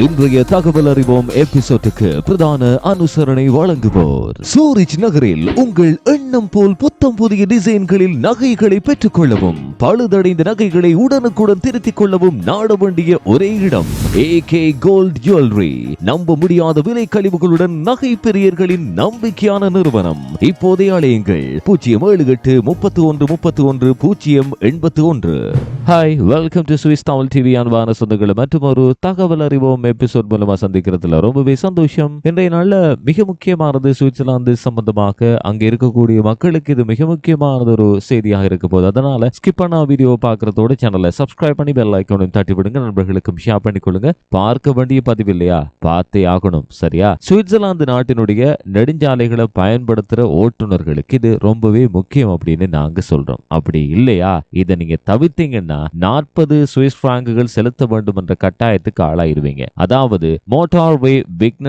இன்றைய தகவல் அறிவோம் எபிசோட்டுக்கு பிரதான அனுசரணை வழங்குவோர். சூரிச் நகரில் உங்கள் எண்ணம் போல் புத்தம் புதிய டிசைன்களில் நகைகளை பெற்றுக் கொள்ளவும் பழுதடைந்த நகைகளை உடனுக்குடன் திருத்திக் கொள்ளவும் நாட வேண்டிய ஒரே இடம் ஏ கே கோல்ட் ஜுவல்லரி நம்ப முடியாத விலை கழிவுகளுடன் நகை பெரியர்களின் நம்பிக்கையான நிறுவனம். இப்போதே அழையுங்கள் பூஜ்ஜியம் ஏழு எட்டு முப்பத்தி ஒன்று முப்பத்தி ஒன்று பூஜ்ஜியம் எண்பத்தி ஒன்று hi welcome to Swiss Tamil TV அன்பான சொந்தங்களை. மற்றும் ஒரு தகவல் அறிவோம் எபிசோட் மூலமா சந்திக்கிறதுல ரொம்பவே சந்தோஷம். இன்றைய நாள்ல மிக முக்கியமானது சுவிட்சர்லாந்து சம்பந்தமாக அங்க இருக்கக்கூடிய மக்களுக்கு இது மிக முக்கியமானது ஒரு செய்தியாக இருக்க போகுது. அதனால ஸ்கிப் பண்ண வீடியோ பாக்குறதோட சேனலை சப்ஸ்கிரைப் பண்ணி பெல் ஐக்கோனையும் தட்டி விடுங்க. நண்பர்களுக்கும் ஷேர் பண்ணிக்கொள்ளுங்க பார்க்க வேண்டிய பதிவு இல்லையா? பார்த்தே ஆகணும். சரியா? சுவிட்சர்லாந்து நாட்டினுடைய நெடுஞ்சாலைகளை பயன்படுத்துற ஓட்டுநர்களுக்கு இது ரொம்பவே முக்கியம் அப்படின்னு நாங்க சொல்றோம். அப்படி இல்லையா? இதை நீங்க தவிர்த்தீங்கன்னா நாற்பது சுவிஸ் பிராங்குகள் செலுத்த வேண்டும் என்ற கட்டாயத்துக்கு ஆளாயிருவீங்க. அதாவது மோட்டார் வே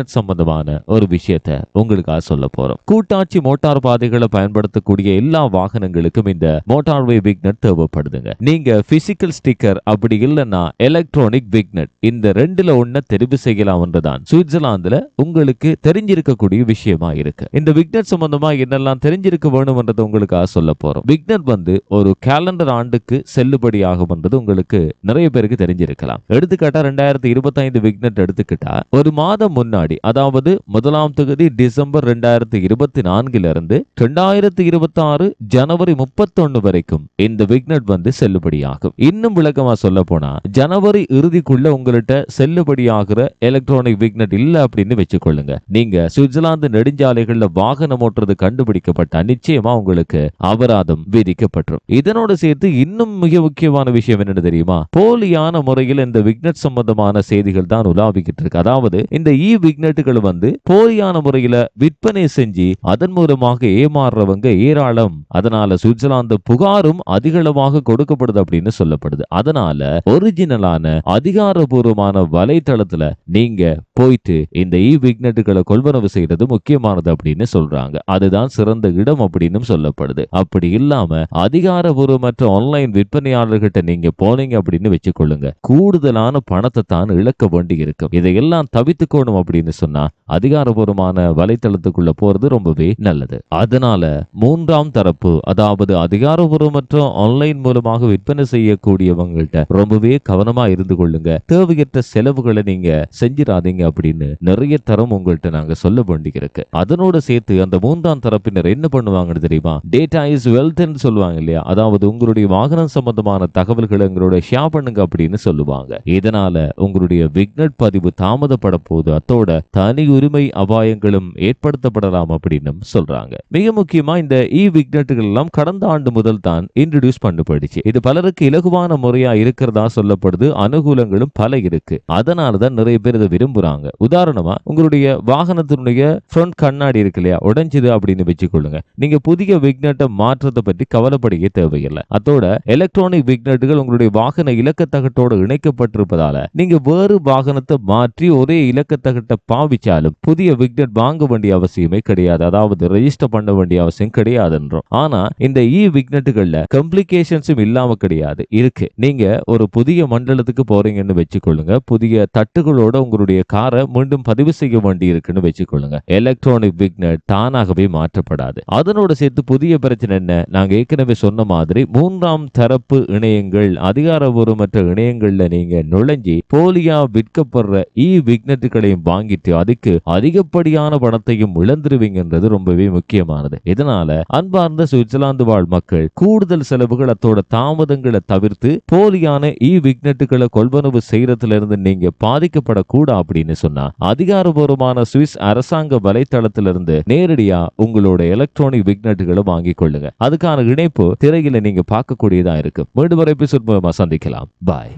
சம்பந்தமான ஒரு விஷயத்த உங்களுக்காக சொல்ல போறோம். கூட்டாட்சி மோட்டார் பாதைகளை பயன்படுத்தக்கூடிய எல்லா வாகனங்களுக்கும் இந்த மோட்டார் வே தேவை தேவைப்படுதுங்க நீங்க பிசிக்கல் ஸ்டிக்கர் அப்படி இல்லைன்னா எலக்ட்ரானிக் விக்னட் இந்த ரெண்டுல ஒன்ன தெரிவு செய்யலாம்ன்றதான் சுவிட்சர்லாந்துல உங்களுக்கு தெரிஞ்சிருக்கக்கூடிய விஷயமா இருக்கு. இந்த விக்னட் சம்பந்தமா என்னெல்லாம் தெரிஞ்சிருக்க வேணும்ன்றது உங்களுக்காக சொல்ல போறோம். விக்னட் வந்து ஒரு கேலண்டர் ஆண்டுக்கு செல்லுபடி ஆகும்ன்றது உங்களுக்கு நிறைய பேருக்கு தெரிஞ்சிருக்கலாம். எடுத்துக்காட்டா ரெண்டாயிரத்தி இருபத்தைந்து விக்னட் எடுத்துக்கிட்டா ஒரு மாதம் முன்னாடி அதாவது முதலாம் தொகுதி டிசம்பர் ரெண்டாயிரத்தி இருபத்தி நான்குல இருந்து ரெண்டாயிரத்தி இருபத்தி ஆறு ஜனவரி முப்பத்தொன்னு வரைக்கும் இந்த விக்னட் வந்து செல்லுபடியாகும். இன்னும் விளக்கமா சொல்ல போனா ஜனவரி இறுதிக்குள்ள உங்கள்கிட்ட செல்லுபடியாகிற எலக்ட்ரானிக் விக்னட் இல்ல அப்படின்னு வச்சுக்கொள்ளுங்க. நீங்க சுவிட்சர்லாந்து நெடுஞ்சாலைகள்ல வாகனம் ஓட்டுறது கண்டுபிடிக்கப்பட்டா நிச்சயமா உங்களுக்கு அபராதம் விதிக்கப்பட்டுரும். இதனோட சேர்த்து இன்னும் மிக முக்கியமான விஷயம் என்னன்னு தெரியுமா? போலியான முறையில் இந்த விக்னட் சம்பந்தமான செய்திகள் தான் உலாவிக்கிட்டு இருக்கு. அதாவது இந்த இ விக்னட்டுகள் வந்து போலியான முறையில விற்பனை செஞ்சு அதன் மூலமாக ஏமாறுறவங்க ஏராளம். அதனால சுவிட்சர்லாந்து புகாரும் அதிகளவாக மூலமாக கொடுக்கப்படுது அப்படின்னு சொல்லப்படுது. அதனால ஒரிஜினலான அதிகாரபூர்வமான வலைத்தளத்துல நீங்க போயிட்டு இந்த இ விக்னட்டுகளை கொள்வனவு செய்யறது முக்கியமானது அப்படின்னு சொல்றாங்க. அதுதான் சிறந்த இடம் அப்படின்னு சொல்லப்படுது. அப்படி இல்லாம அதிகாரபூர்வமற்ற ஆன்லைன் விற்பனையாளர்கிட்ட நீங்க போனீங்க அப்படின்னு வச்சுக்கொள்ளுங்க. கூடுதலான பணத்தை தான் இழக்க வேண்டி இருக்கும். இதையெல்லாம் தவித்துக்கோணும் அப்படின்னு சொன்னா அதிகாரபூர்வமான வலைத்தளத்துக்குள்ள போறது ரொம்பவே நல்லது. அதனால மூன்றாம் தரப்பு அதாவது அதிகாரபூர்வமற்ற ஆன்லைன் ஆன்லைன் மூலமாக விற்பனை செய்யக்கூடியவங்கள்ட்ட ரொம்பவே கவனமா இருந்து கொள்ளுங்க. தேவையற்ற செலவுகளை நீங்க செஞ்சிடாதீங்க அப்படின்னு நிறைய தரம் உங்கள்கிட்ட நாங்க சொல்ல வேண்டியிருக்கு. அதனோட சேர்த்து அந்த மூன்றாம் தரப்பினர் என்ன பண்ணுவாங்கன்னு தெரியுமா? டேட்டா இஸ் வெல்த்ன்னு சொல்லுவாங்க இல்லையா? அதாவது உங்களுடைய வாகனம் சம்பந்தமான தகவல்களை எங்களோட ஷேர் பண்ணுங்க அப்படின்னு சொல்லுவாங்க. இதனால உங்களுடைய விக்னட் பதிவு தாமதப்பட போது அத்தோட தனி உரிமை அபாயங்களும் ஏற்படுத்தப்படலாம் அப்படின்னு சொல்றாங்க. மிக முக்கியமா இந்த இ விக்னட்டுகள் எல்லாம் கடந்த ஆண்டு முதல் தான் இன்ட்ரடியூஸ் பண்ண பண்ணப்படுச்சு இது பலருக்கு இலகுவான முறையா இருக்கிறதா சொல்லப்படுது. அனுகூலங்களும் பல இருக்கு. அதனாலதான் நிறைய பேர் இதை விரும்புறாங்க. உதாரணமா உங்களுடைய வாகனத்தினுடைய ஃப்ரண்ட் கண்ணாடி இருக்கு இல்லையா? உடைஞ்சது அப்படின்னு வச்சுக்கொள்ளுங்க. நீங்க புதிய விக்னட்டை மாற்றத்தை பற்றி கவலைப்படைய தேவையில்லை. அதோட எலக்ட்ரானிக் விக்னட்டுகள் உங்களுடைய வாகன இலக்கத்தகட்டோடு இணைக்கப்பட்டிருப்பதால நீங்க வேறு வாகனத்தை மாற்றி ஒரே இலக்கத்தகட்டை பாவிச்சாலும் புதிய விக்னட் வாங்க வேண்டிய அவசியமே கிடையாது. அதாவது ரெஜிஸ்டர் பண்ண வேண்டிய அவசியம் கிடையாதுன்றோம். ஆனா இந்த இ விக்னட்டுகள்ல கம்ப்ளிகேஷன்ஸும் இல்லாமல் கிடையாது. இருக்கு. நீங்க ஒரு புதிய மண்டலத்துக்கு போறீங்கன்னு வச்சுக்கொள்ளுங்க. புதிய தட்டுகளோட உங்களுடைய காரை மீண்டும் பதிவு செய்ய வேண்டி இருக்குன்னு வச்சுக்கொள்ளுங்க. எலக்ட்ரானிக் விக்னட் தானாகவே மாற்றப்படாது. அதனோட சேர்த்து புதிய பிரச்சனை என்ன? நாங்க ஏற்கனவே சொன்ன மாதிரி மூன்றாம் தரப்பு இணையங்கள் அதிகாரபூர்வமற்ற இணையங்கள்ல நீங்க நுழைஞ்சி போலியா விற்கப்படுற இ விக்னட்டுகளையும் வாங்கிட்டு அதுக்கு அதிகப்படியான பணத்தையும் இழந்துருவீங்கன்றது ரொம்பவே முக்கியமானது. இதனால அன்பார்ந்த சுவிட்சர்லாந்து வாழ் மக்கள் கூடுதல் செலவுகள் அத்தோட தாமதங்களை தவிர்த்து போலியான இ விக்னட்டுகளை கொள்வனவு செய்யறதுல இருந்து நீங்க பாதிக்கப்படக்கூடா அப்படின்னு சொன்னா அதிகாரபூர்வமான சுவிஸ் அரசாங்க வலைத்தளத்திலிருந்து நேரடியா உங்களோட எலக்ட்ரானிக் விக்னட்டுகளை வாங்கிக் கொள்ளுங்க. அதுக்கான இணைப்பு திரையில நீங்க பார்க்கக்கூடியதா இருக்கு. மீண்டும் ஒரு எபிசோட் மூலமா சந்திக்கலாம். பாய்